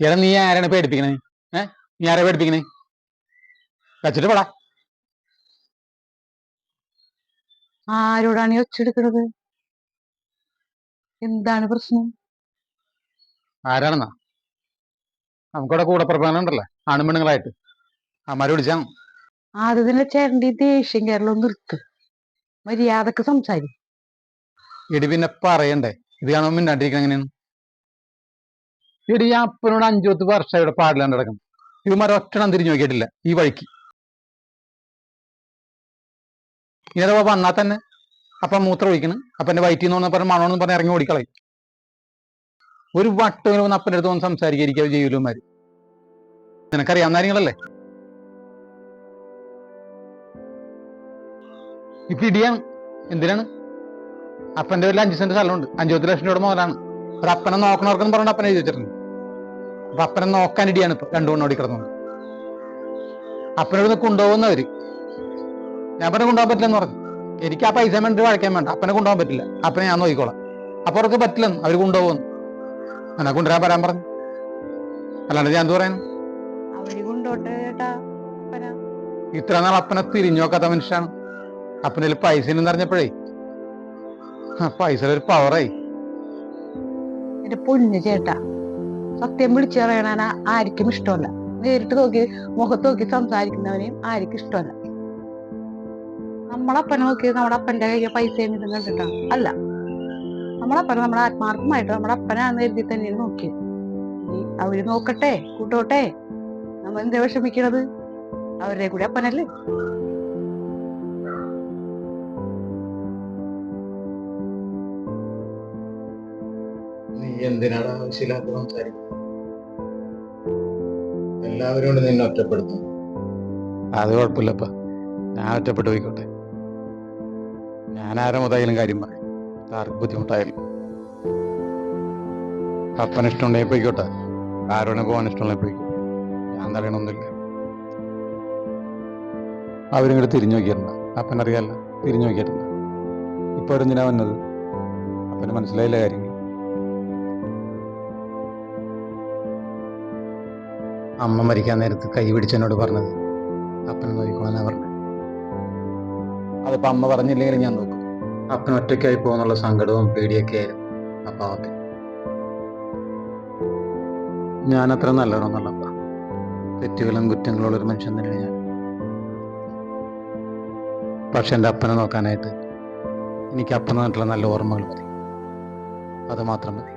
എടാ നീ ആരാണ് പേടിപ്പിക്കണേ ഏ? നീ ആരാ പേടിപ്പിക്കണേ വെച്ചിട്ട് പോടാ. ആരോടാണ് ഈ ഒച്ചെടുക്കുന്നത് എന്താണ് പ്രശ്നം? ആരാണെന്നാ? നമുക്കിവിടെ കൂടെ പ്രഭാനുണ്ടല്ലേ ആണുമെണ്ണുങ്ങളായിട്ട് പെണ്ണുങ്ങളായിട്ട് വിളിച്ചാ വിളിച്ചാണ് തന്നെ ചേട്ടന്റെ ഈ ദേഷ്യം കേരളം നിർത്ത്. മര്യാദയ്ക്ക് സംസാരിക്കും ഇടി പിന്നെ പറയണ്ടേ? ഇത് കാണുമ്പോൾ മിണ്ടാണ്ടിരിക്കണം എങ്ങനെയാണ്? ഇടി ഞാൻ അപ്പനോട് അഞ്ചു പത്ത് വർഷം ഇവിടെ പാടില്ലാണ്ട് ഇവന്മാർ ഒറ്റണം തിരിഞ്ഞു നോക്കിയിട്ടില്ല ഈ വഴിക്ക്. ഇങ്ങനെ വന്നാൽ തന്നെ അപ്പം മൂത്രം ഒഴിക്കണം. അപ്പന്റെ വയറ്റിൽ നിന്ന് പറഞ്ഞ മണോന്ന് പറഞ്ഞ് ഇറങ്ങി ഓടിക്കളയും. ഒരു വട്ടം വന്ന് അപ്പന്റെ അടുത്ത് വന്ന് സംസാരിക്കാതിരിക്കുക ചെയ്യൂലന്മാര് നിനക്കറിയാവുന്ന കാര്യങ്ങളല്ലേ? ഇപ്പൊ ഇടിയാണ് എന്തിനാണ്? അപ്പന്റെ പേരിൽ അഞ്ച് സെന്റ് സ്ഥലമുണ്ട്. അഞ്ചു പത്ത് ലക്ഷം രൂപയുടെ മുതലാണ്. ഒരു അപ്പനെ നോക്കണവർക്കെന്ന് പറഞ്ഞിട്ട് അപ്പനെ ചോദിച്ചിട്ടുണ്ട് വെച്ചിട്ടുണ്ട്. അപ്പൊ അപ്പനെ നോക്കാൻ ഇടിയാണ് ഇപ്പൊ രണ്ടു മണി ഓടി കിടന്നുണ്ട് അപ്പനോട് കൊണ്ടുപോകുന്നവര് ഞാൻ അപ്പനെ കൊണ്ടുപോകാൻ പറ്റില്ലെന്ന് പറഞ്ഞു. എനിക്ക് ആ പൈസ വേണ്ടി വഴക്കാൻ വേണ്ട. അപ്പനെ കൊണ്ടുപോകാൻ പറ്റില്ല. അപ്പനെ ഞാൻ നോക്കിക്കോളാം. അപ്പൊ അവർക്ക് പറ്റില്ലെന്ന് അവർ കൊണ്ടുപോകുന്നു. എന്നാ കൊണ്ടുവരാൻ വരാൻ പറഞ്ഞു. അല്ലാണ്ട് ഞാൻ എന്ത് പറയാൻ ഇത്ര നാൾ അപ്പനെ തിരിഞ്ഞോക്കാത്ത മനുഷ്യനാണ്. അപ്പനെ പൈസ ഇല്ലെന്ന് അറിഞ്ഞപ്പോഴേ പൈസ ഒരു പവറായി എന്റെ പൊന്നു ചേട്ടാ. സത്യം വിളിച്ചു പറയണ ആർക്കും ഇഷ്ടമല്ല. നേരിട്ട് നോക്കി മുഖത്ത് നോക്കി സംസാരിക്കുന്നവനെയും ആർക്കും ഇഷ്ടമല്ല. നമ്മളപ്പനെ നോക്കി നമ്മുടെ അപ്പന്റെ കയ്യിൽ പൈസ എന്നിട്ടും കണ്ടിട്ടാണ് അല്ല നമ്മളപ്പനെ നമ്മുടെ ആത്മാർത്ഥമായിട്ട് നമ്മുടെ അപ്പനാന്ന് എഴുതി തന്നെയാണ് നോക്കിയത്. അവർ നോക്കട്ടെ കൂട്ടോട്ടെ. നമ്മൾ എന്താ വിഷമിക്കണത്? അവരുടെ കൂടെ അപ്പനല്ലേ? എന്തിനാണ് ആവശ്യമില്ലാത്ത സംസാരിക്കുന്നത്? എല്ലാവരും കൊണ്ട് നിന്നെ ഒറ്റപ്പെടുത്തും അത് കുഴപ്പമില്ലപ്പ. ഞാൻ ഒറ്റപ്പെട്ടു പോയിക്കോട്ടെ. ഞാൻ ആരെ മുതായാലും കാര്യം പറയും. ആർക്ക് ബുദ്ധിമുട്ടായാലും. അപ്പന് ഇഷ്ടമുണ്ടെങ്കിൽ പോയിക്കോട്ടെ. ആരോടെ പോകാൻ ഇഷ്ടമുണ്ടെങ്കിൽ പോയിക്കോട്ടെ. ഞാൻ തടയണമൊന്നുമില്ല. അവരും കൂടെ തിരിഞ്ഞു നോക്കിയിട്ടുണ്ട്. അപ്പനറിയാല്ല തിരിഞ്ഞു നോക്കിയിട്ടുണ്ട്. ഇപ്പൊ എന്തിനാ വന്നത്? അപ്പന് മനസ്സിലായില്ല കാര്യങ്ങൾ. അമ്മ മരിക്കാൻ നേരത്ത് കൈ പിടിച്ചെന്നോട് പറഞ്ഞത്. അപ്പനെ നോക്കിക്കോളാനാ പറഞ്ഞത് അതിപ്പോ അമ്മ പറഞ്ഞില്ലെങ്കിൽ ഞാൻ നോക്കും. അപ്പൻ ഒറ്റയ്ക്കായി പോകുന്നുള്ള സങ്കടവും പേടിയൊക്കെ ആയിരുന്നു. അപ്പ പാവത്തിന് ഞാൻ അത്ര നല്ലവരൊന്നല്ല തെറ്റുകളും കുറ്റങ്ങളും ഒരു മനുഷ്യൻ തന്നെയാണ് ഞാൻ. പക്ഷെ എന്റെ അപ്പനെ നോക്കാനായിട്ട് എനിക്ക് അപ്പൻ തന്നിട്ടുള്ള നല്ല ഓർമ്മകൾ മതി. അത് മാത്രം മതി.